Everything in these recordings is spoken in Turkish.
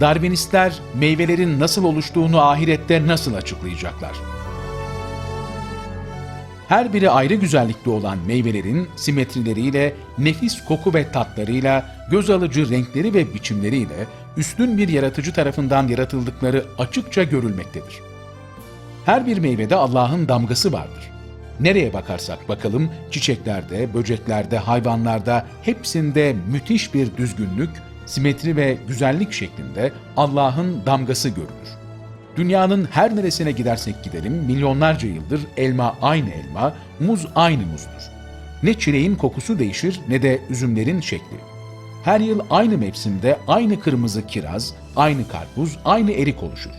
Darwinistler meyvelerin nasıl oluştuğunu ahirette nasıl açıklayacaklar? Her biri ayrı güzellikte olan meyvelerin simetrileriyle, nefis koku ve tatlarıyla, göz alıcı renkleri ve biçimleriyle üstün bir yaratıcı tarafından yaratıldıkları açıkça görülmektedir. Her bir meyvede Allah'ın damgası vardır. Nereye bakarsak bakalım çiçeklerde, böceklerde, hayvanlarda hepsinde müthiş bir düzgünlük, simetri ve güzellik şeklinde Allah'ın damgası görülür. Dünyanın her neresine gidersek gidelim milyonlarca yıldır elma aynı elma, muz aynı muzdur. Ne çileğin kokusu değişir ne de üzümlerin şekli. Her yıl aynı mevsimde aynı kırmızı kiraz, aynı karpuz, aynı erik oluşur.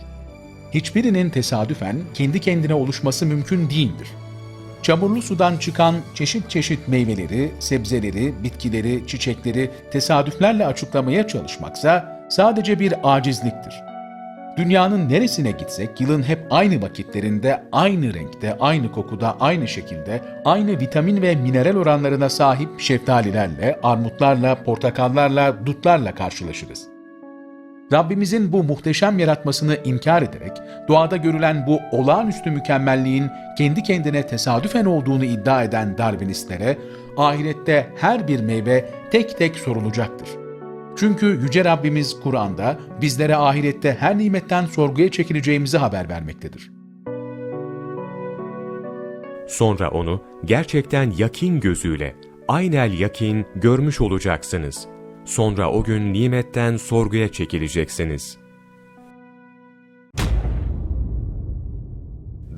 Hiçbirinin tesadüfen kendi kendine oluşması mümkün değildir. Çamurlu sudan çıkan çeşit çeşit meyveleri, sebzeleri, bitkileri, çiçekleri tesadüflerle açıklamaya çalışmaksa sadece bir acizliktir. Dünyanın neresine gitsek yılın hep aynı vakitlerinde, aynı renkte, aynı kokuda, aynı şekilde, aynı vitamin ve mineral oranlarına sahip şeftalilerle, armutlarla, portakallarla, dutlarla karşılaşırız. Rabbimizin bu muhteşem yaratmasını inkar ederek doğada görülen bu olağanüstü mükemmelliğin kendi kendine tesadüfen olduğunu iddia eden Darwinistlere ahirette her bir meyve tek tek sorulacaktır. Çünkü Yüce Rabbimiz Kur'an'da bizlere ahirette her nimetten sorguya çekileceğimizi haber vermektedir. Sonra onu gerçekten yakin gözüyle, aynel yakin görmüş olacaksınız. Sonra o gün nimetten sorguya çekileceksiniz.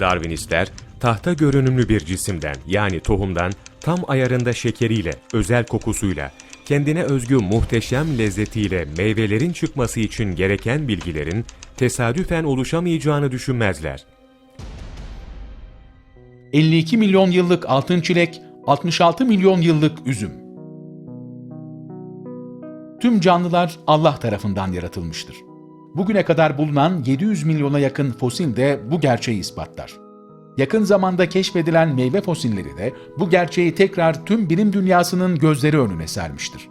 Darwinistler, tahta görünümlü bir cisimden yani tohumdan tam ayarında şekeriyle, özel kokusuyla, kendine özgü muhteşem lezzetiyle meyvelerin çıkması için gereken bilgilerin tesadüfen oluşamayacağını düşünmezler. 52 milyon yıllık altın çilek, 66 milyon yıllık üzüm. Tüm canlılar Allah tarafından yaratılmıştır. Bugüne kadar bulunan 700 milyona yakın fosil de bu gerçeği ispatlar. Yakın zamanda keşfedilen meyve fosilleri de bu gerçeği tekrar tüm bilim dünyasının gözleri önüne sermiştir.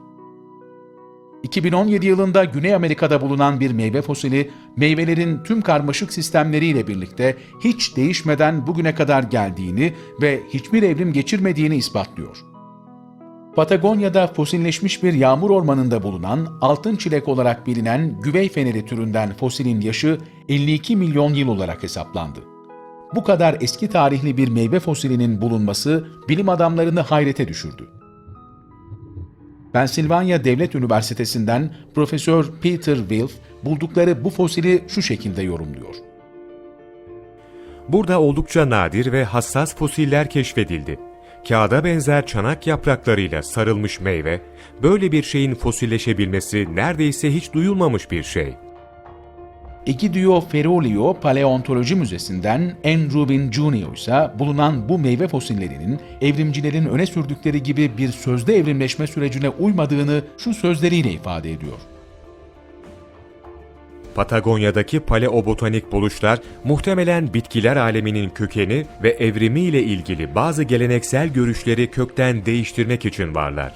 2017 yılında Güney Amerika'da bulunan bir meyve fosili, meyvelerin tüm karmaşık sistemleriyle birlikte hiç değişmeden bugüne kadar geldiğini ve hiçbir evrim geçirmediğini ispatlıyor. Patagonya'da fosilleşmiş bir yağmur ormanında bulunan altın çilek olarak bilinen güvey feneri türünden fosilin yaşı 52 milyon yıl olarak hesaplandı. Bu kadar eski tarihli bir meyve fosilinin bulunması bilim adamlarını hayrete düşürdü. Pensilvanya Devlet Üniversitesi'nden Profesör Peter Wilf buldukları bu fosili şu şekilde yorumluyor. Burada oldukça nadir ve hassas fosiller keşfedildi. Kağıda benzer çanak yapraklarıyla sarılmış meyve, böyle bir şeyin fosilleşebilmesi neredeyse hiç duyulmamış bir şey. Egidio Ferolio Paleontoloji Müzesi'nden Andrew Wynne Jr. ise bulunan bu meyve fosillerinin evrimcilerin öne sürdükleri gibi bir sözde evrimleşme sürecine uymadığını şu sözleriyle ifade ediyor. Patagonya'daki paleobotanik buluşlar muhtemelen bitkiler aleminin kökeni ve evrimi ile ilgili bazı geleneksel görüşleri kökten değiştirmek için varlar.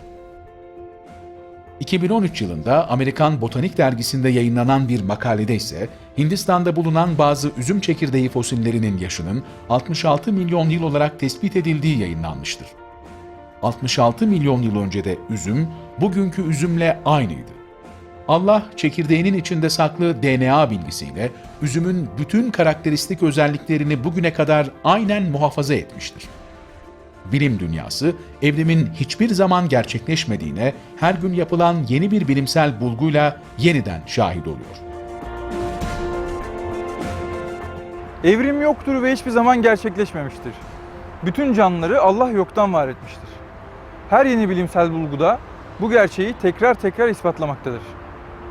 2013 yılında Amerikan Botanik Dergisi'nde yayınlanan bir makalede ise Hindistan'da bulunan bazı üzüm çekirdeği fosillerinin yaşının 66 milyon yıl olarak tespit edildiği yayınlanmıştır. 66 milyon yıl önce de üzüm, bugünkü üzümle aynıydı. Allah çekirdeğinin içinde saklı DNA bilgisiyle üzümün bütün karakteristik özelliklerini bugüne kadar aynen muhafaza etmiştir. Bilim dünyası, evrimin hiçbir zaman gerçekleşmediğine her gün yapılan yeni bir bilimsel bulguyla yeniden şahit oluyor. Evrim yoktur ve hiçbir zaman gerçekleşmemiştir. Bütün canlıları Allah yoktan var etmiştir. Her yeni bilimsel bulguda bu gerçeği tekrar tekrar ispatlamaktadır.